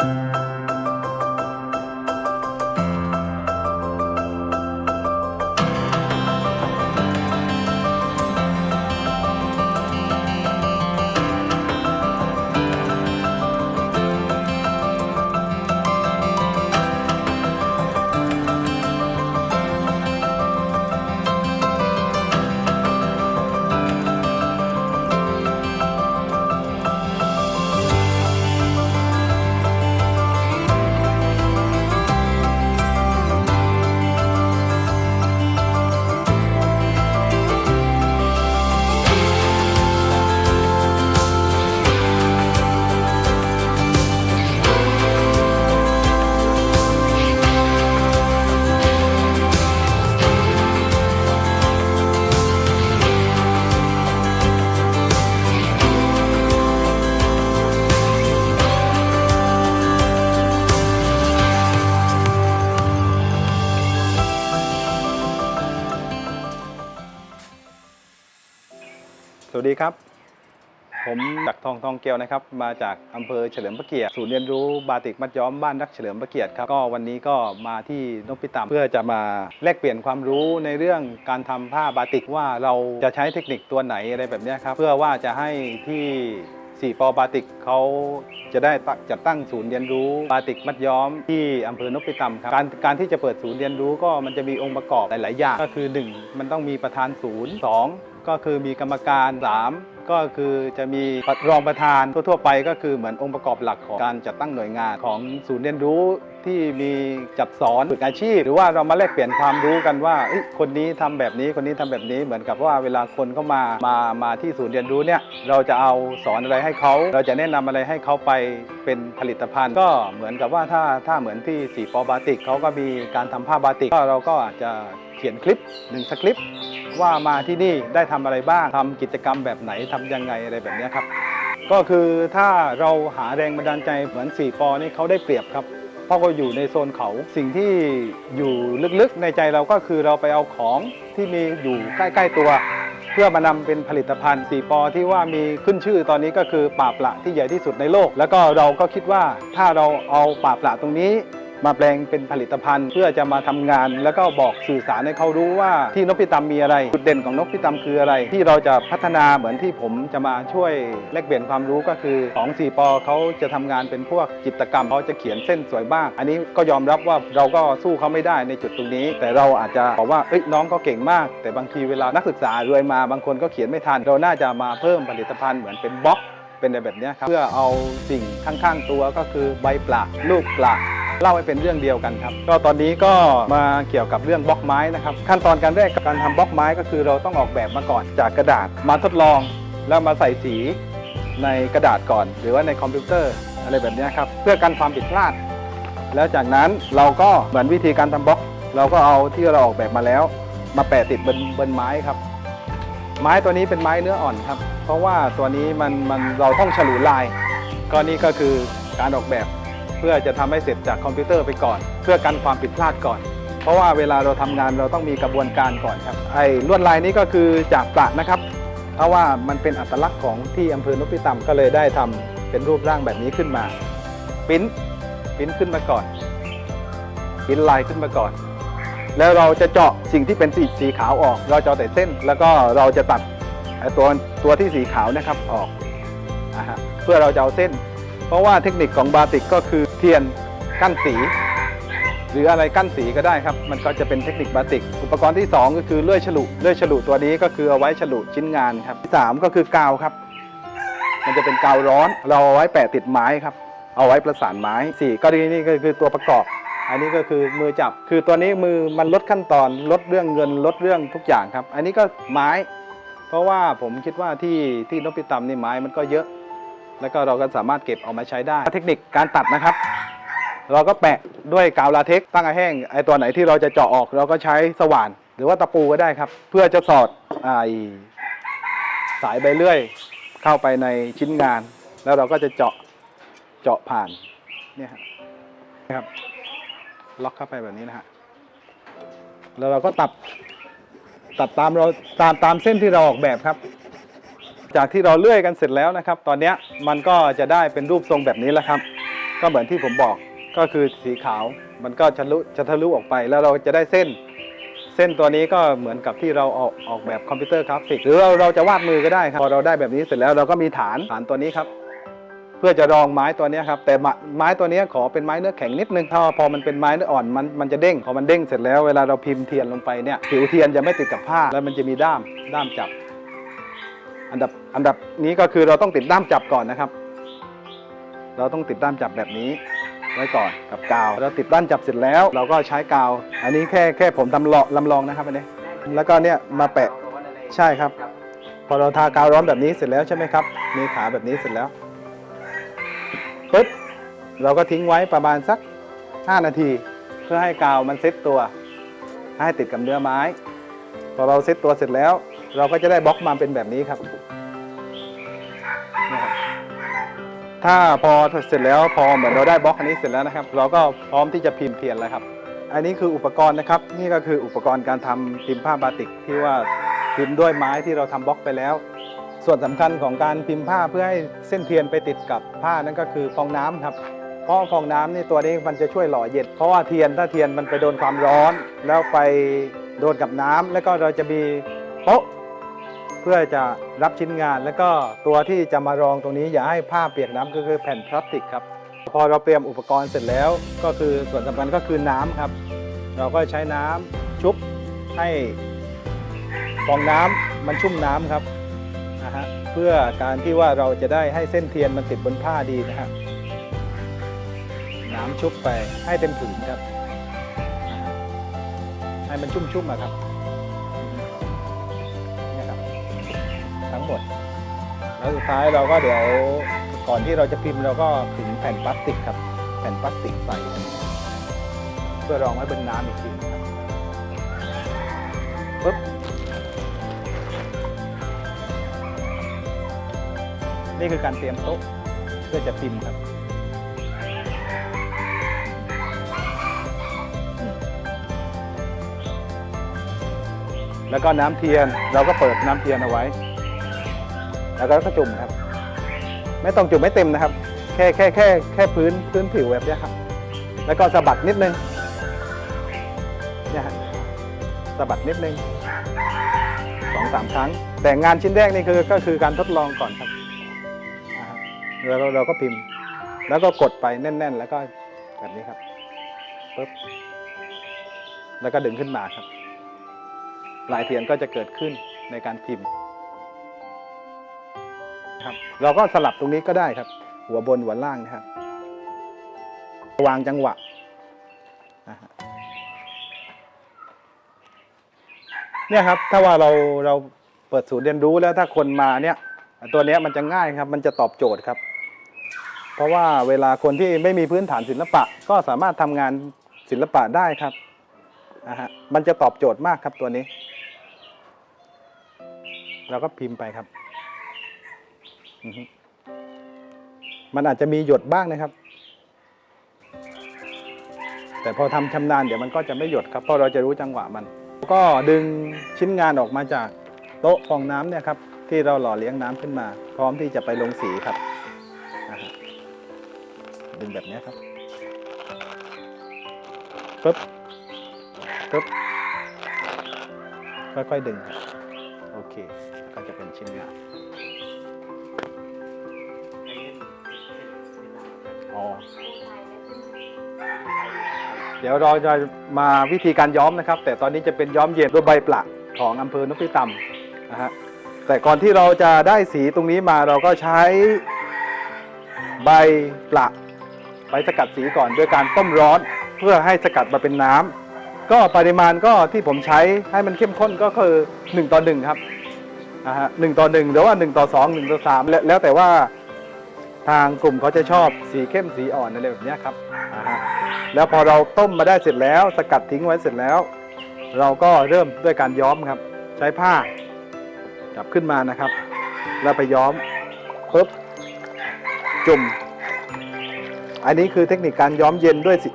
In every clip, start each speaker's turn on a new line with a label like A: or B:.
A: สวั ดีครับ ผมจากทองทองเกียวนะครับ มาจากอำเภอเฉลิมพระเกียรติศูนย์เรียนรู้บาติกมัดย้อมบ้านรักเฉลิมพระเกียรติครับ ก็วันนี้ก็มาที่นพิตามเพื่อจะมาแลกเปลี่ยนความรู้ในเรื่องการทำผ้าบาติกว่าเราจะใช้เทคนิคตัวไหนอะไรแบบเนี้ยครับ เพื่อว่าจะให้ที่สี่ปอบาติกเขาจะได้ตั้งจัดตั้งศูนย์เรียนรู้บาติกมัดย้อมที่อำเภอนพิตำครับการการที่จะเปิดศูนย์เรียนรู้ก็มันจะมีองค์ประกอบหลาย ๆ อย่าง ก็คือ 1 มันต้องมีประธานศูนย์ 2 ก็คือมีกรรมการ3ก็คือจะมีรองประธานทั่วๆไป ก็คือเหมือนองค์ประกอบหลักของการจัดตั้งหน่วยงานของศูนย์เรียนรู้ ที่มีจัดสอนฝึกอาชีพ หรือว่าเรามาแลกเปลี่ยนความรู้กันว่าคนนี้ทำแบบนี้คนนี้ทำแบบนี้เหมือนกับว่าเวลาคนเข้ามามามาที่ศูนย์เรียนรู้เนี่ยเราจะเอาสอนอะไรให้เขาเราจะแนะนำอะไรให้เขาไปเป็นผลิตภัณฑ์ ก็เหมือนกับว่าถ้าถ้าเหมือนที่สีปอบาติกเขาก็มีการทำผ้าบาติกก็เราก็อาจจะเขียนคลิปหนึ่งสคริปต์ว่ามาที่นี่ได้ทำอะไรบ้างทำกิจกรรมแบบไหนทำยังไงอะไรแบบนี้ครับก็คือถ้าเราหาแรงบันดาลใจเหมือน4ปอนี่เขาได้เปรียบครับ เพราะก็อยู่ในโซนเขา สิ่งที่อยู่ลึกๆในใจเราก็คือเราไปเอาของที่มีอยู่ใกล้ ๆ ตัว เพื่อมานำเป็นผลิตภัณฑ์สีปอที่ว่ามีขึ้นชื่อตอนนี้ก็คือป่าปละที่ใหญ่ที่สุดในโลก แล้วก็เราก็คิดว่าถ้าเราเอาป่าปละตรงนี้ มาแปลงเป็นผลิตภัณฑ์ เพื่อจะมาทำงาน แล้วก็บอกสื่อสารให้เขารู้ว่าที่นกพิตำมีอะไรจุดเด่นของนกพิตำคืออะไร ที่เราจะพัฒนาเหมือนที่ผมจะมาช่วยแลกเปลี่ยนความรู้ก็คือของ4ปอเขาจะทำงานเป็นพวกจิตกรรมเขาจะเขียนเส้นสวยบ้าง อันนี้ก็ยอมรับว่าเราก็สู้เขาไม่ได้ในจุดตรงนี้ แต่เราอาจจะบอกว่าเอ้ยน้องก็เก่งมาก แต่บางทีเวลานักศึกษารวยมาบางคนก็เขียนไม่ทัน เราน่าจะมาเพิ่มผลิตภัณฑ์เหมือนเป็นบล็อกเป็นแบบนี้ครับเพื่อเอาสิ่งข้างๆตัวก็คือใบปลาลูกปลา เล่าให้เป็นเรื่องเดียวกันครับ ก็ตอนนี้ก็มาเกี่ยวกับเรื่องบล็อกไม้นะครับ ขั้นตอนการแรกกับการทำบล็อกไม้ก็คือเราต้องออกแบบมาก่อนจากกระดาษมาทดลอง แล้วมาใส่สีในกระดาษก่อน หรือว่าในคอมพิวเตอร์อะไรแบบนี้ครับเพื่อกันความผิดพลาด แล้วจากนั้นเราก็เหมือนวิธีการทำบล็อกเราก็เอาที่เราออกแบบมาแล้ว มาแปะติดบนบนไม้ครับ ไม้ตัวนี้เป็นไม้เนื้ออ่อนครับ เพราะว่าตัวนี้มันมันเราต้องฉลุลาย ก็นี่ก็คือการออกแบบ เพื่อจะทำให้เสร็จจากคอมพิวเตอร์ไปก่อน เพื่อกันความผิดพลาดก่อน เพราะว่าเวลาเราทำงานเราต้องมีกระบวนการก่อนครับไอ้ลวดลายนี้ก็คือจากปละนะครับ เพราะว่ามันเป็นอัตลักษณ์ของที่อำเภอนพิตำก็เลยได้ทำเป็นรูปร่างแบบนี้ขึ้นมาปิ้นปิ้นขึ้นมาก่อนปิ้นลายขึ้นมาก่อน แล้วเราจะเจาะสิ่งที่เป็นสีสีขาวออก เราเอาะแต่เส้น แล้วก็เราจะตัดไอ้ตัวตัวที่สีขาวนะครับออกเพื่อเราจะเอาเส้น เพราะว่าเทคนิคของบาติกก็คือ เทียนกั้นสี หรืออะไรกั้นสีก็ได้ครับ มันก็จะเป็นเทคนิคบาติก อุปกรณ์ที่ 2 ก็คือเลื่อยฉลุเลื่อยฉลุตัวนี้ก็คือเอาไว้ฉลุชิ้นงานครับที่สามก็คือกาวครับ มันจะเป็นกาวร้อน เราเอาไว้แปะติดไม้ครับ เอาไว้ประสานไม้สี่ก็นี่ก็คือตัวประกอบ อันนี้ก็คือมือจับ คือตัวนี้มือมันลดขั้นตอนลดเรื่องเงินลดเรื่องทุกอย่างครับ อันนี้ก็ไม้ เพราะว่าผมคิดว่าที่ที่นพิตำนี่ไม้มันก็เยอะ แล้วก็เราก็สามารถเก็บเอามาใช้ได้ เทคนิคการตัดนะครับ เราก็แปะด้วยกาวลาเท็กตั้งให้แห้งไอตัวไหนที่เราจะเจาะออก เราก็ใช้สว่าน หรือว่าตะปูก็ได้ครับ เพื่อจะสอดไอสายใบเลื่อย เข้าไปในชิ้นงาน แล้วเราก็จะเจาะเจาะผ่านเนี่ยครับนะครับล็อกเข้าไปแบบนี้นะฮะแล้วเราก็ตัดตัดตามเราตามตามเส้นที่เราออกแบบครับ จากที่เราเลื่อยกันเสร็จแล้วนะครับ ตอนนี้มันก็จะได้เป็นรูปทรงแบบนี้แล้วครับ ก็เหมือนที่ผมบอกก็คือสีขาวมันก็จะลุจะทะลุออกไปแล้วเราจะได้เส้น เส้นตัวนี้ก็เหมือนกับที่เราออกออกแบบคอมพิวเตอร์กราฟิก หรือเราเราจะวาดมือก็ได้ครับพอเราได้แบบนี้เสร็จแล้วเราก็มีฐานฐานตัวนี้ครับ เพื่อจะรองไม้ตัวนี้ครับแต่ไม้ตัวนี้ขอเป็นไม้เนื้อแข็งนิดนึงถ้าพอมันเป็นไม้เนื้ออ่อนมันมันจะเด้งพอมันเด้งเสร็จแล้วเวลาเราพิมพ์เทียนลงไปเนี่ยผิวเทียนจะไม่ติดกับผ้าแล้วมันจะมีด้ามด้ามจับ อันดับอันดับนี้ก็คือเราต้องติดด้ามจับก่อนนะครับ เราต้องติดด้ามจับแบบนี้ไว้ก่อนกับกาวเราติดด้ามจับเสร็จแล้ว เราก็ใช้กาว อันนี้แค่แค่ผมทำลอลำลองนะครับอันนี้แล้วก็เนี่ยมาแปะใช่ครับ พอเราทากาวร้อนแบบนี้เสร็จแล้วใช่ไหมครับ มีขาแบบนี้เสร็จแล้วปุ๊บเราก็ทิ้งไว้ประมาณสัก 5 นาที เพื่อให้กาวมันเซ็ตตัว ให้ติดกับเนื้อไม้ พอเราเซ็ตตัวเสร็จแล้ว เราก็จะได้บล็อกมาเป็นแบบนี้ครับ ถ้าพอเสร็จแล้วพอเหมือนเราได้บล็อกอันนี้เสร็จแล้วนะครับ เราก็พร้อมที่จะพิมพ์เทียนแล้วครับ อันนี้คืออุปกรณ์นะครับ นี่ก็คืออุปกรณ์การทำพิมพ์ผ้าบาติกที่ว่าพิมพ์ด้วยไม้ที่เราทำบล็อกไปแล้ว ส่วนสำคัญของการพิมพ์ผ้าเพื่อให้เส้นเทียนไปติดกับผ้านั่นก็คือฟองน้ำครับเพราะฟองน้ำนี่ตัวนี้มันจะช่วยหล่อเย็นเพราะว่าเทียนถ้าเทียนมันไปโดนความร้อน แล้วไปโดนกับน้ำแล้วก็เราจะมีโป๊ะ เพื่อจะรับชิ้นงาน แล้วก็ตัวที่จะมารองตรงนี้อย่าให้ผ้าเปียกน้ำก็คือแผ่นพลาสติกครับ พอเราเตรียมอุปกรณ์เสร็จแล้ว ก็คือส่วนสำคัญก็คือน้ำครับ เราก็ใช้น้ำชุบให้ฟองน้ำมันชุ่มน้ำครับนะฮะเพื่อการที่ว่าเราจะได้ให้เส้นเทียนมันติดบนผ้าดีนะฮะน้ำชุบไปให้เต็มผืนครับ ให้มันชุ่มๆอะครับ แล้วสุดท้ายเราก็เดี๋ยวก่อนที่เราจะพิมพ์เราก็ขึงแผ่นพลาสติกครับ แผ่นพลาสติกใส่เพื่อรองไว้บนน้ำอีกทีครับปึ๊บนี่คือการเตรียมโต๊ะเพื่อจะพิมพ์ครับแล้วก็น้ำเทียนเราก็เปิดน้ำเทียนเอาไว้ แล้วก็จุ่มครับ ไม่ต้องจุ่มไม่เต็มนะครับ แค่แค่แค่แค่พื้นพื้นผิวแบบนี้ครับ แล้วก็สะบัดนิดนึงเนี่ยฮะสะบัดนิดนึงสองสามครั้ง แต่งานชิ้นแรกนี่คือก็คือการทดลองก่อนครับแล้วเราเราก็พิมพ์ แล้วก็กดไปแน่น ๆ แล้วก็แบบนี้ครับปึ๊บแล้วก็ดึงขึ้นมาครับลายเทียนก็จะเกิดขึ้นในการพิมพ์ ครับ เราก็สลับตรงนี้ก็ได้ครับ หัวบนหัวล่างนะครับ วางจังหวะเนี่ยครับ ถ้าว่าเราเราเปิดศูนย์เรียนรู้แล้วถ้าคนมาเนี่ย ตัวเนี้ยมันจะง่ายครับ มันจะตอบโจทย์ครับ เพราะว่าเวลาคนที่ไม่มีพื้นฐานศิลปะ ก็สามารถทำงานศิลปะได้ครับนะฮะมันจะตอบโจทย์มากครับตัวนี้ เราก็พิมพ์ไปครับ มันอาจจะมีหยดบ้างนะครับ แต่พอทำชำนาญเดี๋ยวมันก็จะไม่หยดครับเพราะเราจะรู้จังหวะมัน ก็ดึงชิ้นงานออกมาจากโต๊ะฟองน้ำเนี่ยครับ ที่เราหล่อเลี้ยงน้ำขึ้นมา พร้อมที่จะไปลงสีครับดึงแบบนี้ครับปึ๊บปึ๊บค่อยๆดึง โอเค ก็จะเป็นชิ้นงาน เดี๋ยวเราจะมาวิธีการย้อมนะครับ แต่ตอนนี้จะเป็นย้อมเย็นด้วยใบปละของอำเภอนพิตำนะฮะแต่ก่อนที่เราจะได้สีตรงนี้มาเราก็ใช้ใบปละไปสกัดสีก่อนด้วยการต้มร้อนเพื่อให้สกัดมาเป็นน้ำก็ปริมาณก็ที่ผมใช้ให้มันเข้มข้นก็คือ 1 ต่อ 1 ครับนะฮะหนึ่งต่อ1หรือว่า 1 ต่อ 2 1 ต่อ 3 แล้วแต่ว่า ทางกลุ่มเขาจะชอบสีเข้มสีอ่อนอะไรแบบนี้ครับแล้วพอเราต้มมาได้เสร็จแล้ว สกัดทิ้งไว้เสร็จแล้ว เราก็เริ่มด้วยการย้อมครับ ใช้ผ้าจับขึ้นมานะครับ แล้วไปย้อมปุ๊บจุ่ม อันนี้คือเทคนิคการย้อมเย็นด้วยส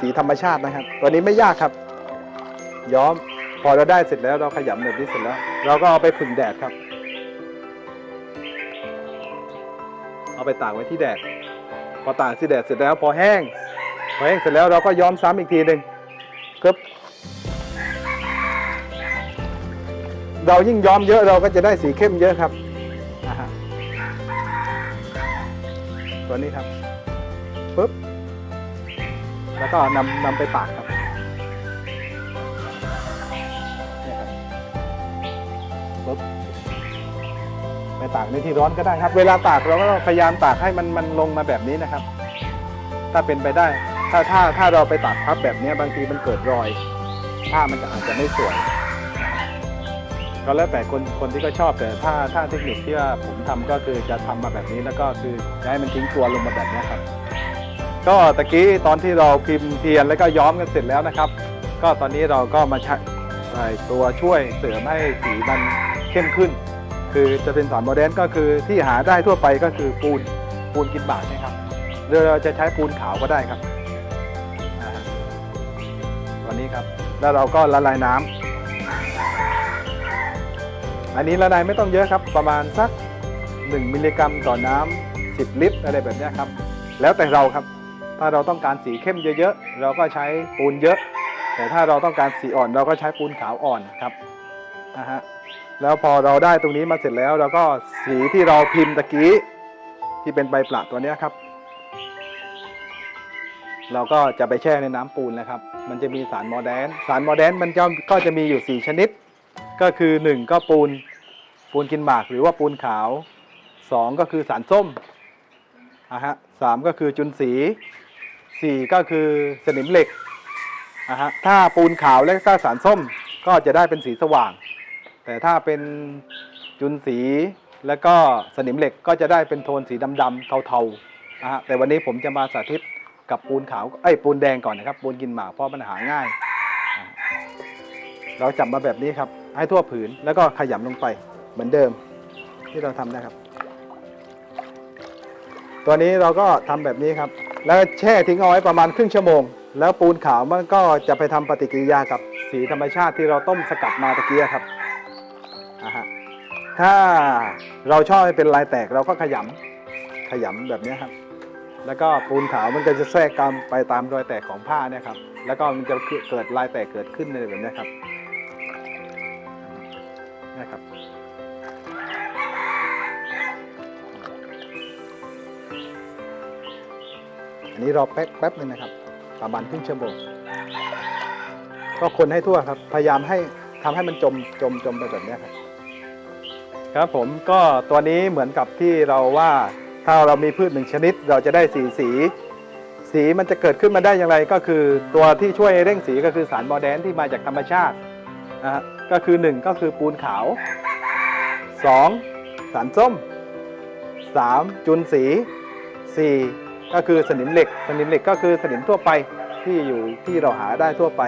A: สีธรรมชาตินะครับ ตัวนี้ไม่ยากครับ ย้อมพอเราได้เสร็จแล้วเราขยำแบบนี้เสร็จแล้ว เราก็เอาไปผึ่งแดดครับ เอาไปตากไว้ที่แดด พอตากที่แดดเสร็จแล้วพอแห้ง พอแห้งเสร็จแล้วเราก็ย้อมซ้ำอีกทีหนึ่งครับเรายิ่งย้อมเยอะเราก็จะได้สีเข้มเยอะครับอ่าฮะตัวนี้ครับปุ๊บ แล้วก็นำนำไปตากครับเนี่ยครับปุ๊บ ตากในที่ร้อนก็ได้ครับ เวลาตากเราก็พยายามตากให้มันมันลงมาแบบนี้นะครับ ถ้าเป็นไปได้ ถ้าถ้าถ้าเราไปตากพับแบบนี้บางทีมันเกิดรอยผ้ามันจะอาจจะไม่สวย ก็แล้วแต่คนคนที่ก็ชอบแต่ถ้าถ้าเทคนิคที่ว่าผมทำก็คือจะทำมาแบบนี้แล้วก็คือให้มันทิ้งตัวลงมาแบบนี้ครับ ก็ตะกี้ตอนที่เราพิมพ์เทียนแล้วก็ย้อมกันเสร็จแล้วนะครับ ก็ตอนนี้เราก็มาใช้ใส่ตัวช่วยเสริมให้สีมันเข้มขึ้น คือจะเป็นสารโมเดนก็คือที่หาได้ทั่วไปก็คือปูนปูนกินบาทนะครับหรือเราจะใช้ปูนขาวก็ได้ครับอ่าฮะตัวนี้ครับ แล้วเราก็ละลายน้ำอันนี้ละลายไม่ต้องเยอะครับ ประมาณสัก 1 มิลลิกรัมต่อน้ำ10 ลิตร อะไรแบบนี้ครับ แล้วแต่เราครับ ถ้าเราต้องการสีเข้มเยอะๆ เราก็ใช้ปูนเยอะ แต่ถ้าเราต้องการสีอ่อนเราก็ใช้ปูนขาวอ่อนครับนะฮะ แล้วพอเราได้ตรงนี้มาเสร็จแล้วเราก็สีที่เราพิมพ์ตะกี้ที่เป็นใบประตัวนี้ครับ เราก็จะไปแช่ในน้ำปูนนะครับ มันจะมีสารโมแดน สารโมแดนมันจะก็จะมีอยู่ 4 ชนิด ก็คือ 1 ก็ปูนปูนกินหมากหรือว่าปูนขาว 2 ก็คือสารส้มอะฮะสามก็คือจุนสี 4 ก็คือสนิมเหล็กอะฮะถ้าปูนขาวและก็สารส้มก็จะได้เป็นสีสว่าง แต่ถ้าเป็นจุนสีแล้วก็สนิมเหล็กก็จะได้เป็นโทนสีดำๆเทาๆอะฮะแต่วันนี้ผมจะมาสาธิตกับปูนขาวเอ้ปูนแดงก่อนนะครับ ปูนกินหมากเพราะมันหาง่าย เราจับมาแบบนี้ครับ ให้ทั่วผืนแล้วก็ขยำลงไปเหมือนเดิมที่เราทำนะครับ ตัวนี้เราก็ทำแบบนี้ครับ แล้วแช่ทิ้งเอาไว้ประมาณครึ่งชั่วโมง แล้วปูนขาวมันก็จะไปทำปฏิกิริยากับสีธรรมชาติที่เราต้มสกัดมาตะกี้ครับ อ่าฮะถ้าเราชอบให้เป็นลายแตกเราก็ขยำขยำแบบนี้ครับ แล้วก็ปูนขาวมันก็จะแทรกกันไปตามรอยแตกของผ้าเนี่ยครับ แล้วก็มันจะเกิดลายแตกเกิดขึ้นในแบบนี้ครับนะครับอันนี้รอแป๊บแป๊บหนึงนะครับประมาณครึ่งชั่วโมงก็คนให้ทั่วครับ พยายามให้ทำให้มันจมจมจมไปแบบนี้ครับ ครับผมก็ตัวนี้เหมือนกับที่เราว่าถ้าเรามีพืชหนึ่งชนิด เราจะได้สีสี สีมันจะเกิดขึ้นมาได้อย่างไร ก็คือตัวที่ช่วยเร่งสีก็คือสารบอแดนที่มาจากธรรมชาตินะฮะก็คือ 1 ก็คือปูนขาว 2. สารส้ม 3. จุนสี 4. ก็คือสนิมเหล็ก สนิมเหล็กก็คือสนิมทั่วไปที่อยู่ที่เราหาได้ทั่วไป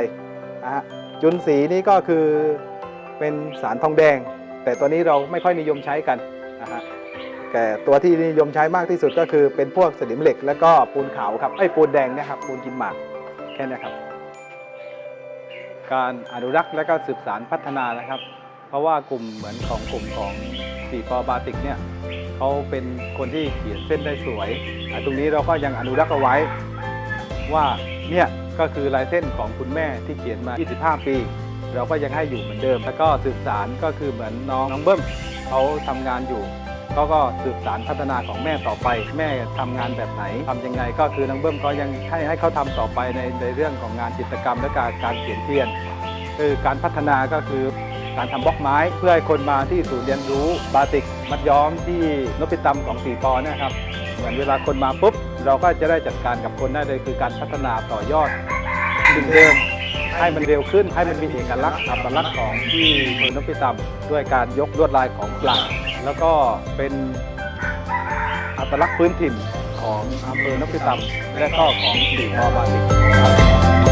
A: นะฮะจุนสีนี่ก็คือเป็นสารทองแดง แต่ตัวนี้เราไม่ค่อยนิยมใช้กันนะฮะแต่ตัวที่นิยมใช้มากที่สุดก็คือเป็นพวกสนิมเหล็ก แล้วก็ปูนขาวครับไอ้ปูนแดงนะครับปูนกินหมากแค่นี้ครับ การอนุรักษ์และก็สืบสารพัฒนานะครับ เพราะว่ากลุ่มเหมือนของกลุ่มของสีปอบาติกเนี่ยเขาเป็นคนที่เขียนเส้นได้สวย ตรงนี้เราก็ยังอนุรักษ์เอาไว้ว่าเนี่ยก็คือลายเส้นของคุณแม่ที่เขียนมา 25 ปี เราก็ยังให้อยู่เหมือนเดิม แล้วก็สืบสารก็คือเหมือนน้องน้องเบิ้มเขาทำงานอยู่เขาก็สืบสารพัฒนาของแม่ต่อไป แม่ทำงานแบบไหนทำยังไง ก็คือน้องเบิ้มก็ยังให้ให้เขาทำต่อไปในในเรื่องของงานจิตรกรรมและการการเขียนเทียนคือการพัฒนาก็คือการทำบล็อกไม้เพื่อให้คนมาที่ศูนย์เรียนรู้บาติกมัดย้อมที่นพิตำของสีปอนะครับ เหมือนเวลาคนมาปุ๊บ เราก็จะได้จัดการกับคนได้เลยคือการพัฒนาต่อยอดสิ่งเดิม ให้มันเร็วขึ้นให้มันมีเอกลักษณ์อัตลักษณ์ของที่เมืองนพิตำด้วยการยกลวดลายของปลาแล้วก็เป็นอัตลักษณ์พื้นถิ่นของอำเภอนพิตำและก็ของสีมอบาติกครับ